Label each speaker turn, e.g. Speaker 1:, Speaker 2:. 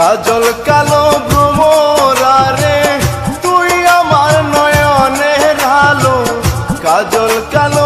Speaker 1: কাজল কালো ভ্রমরারে তুই আমার নয়নের আলো। কাজল কালো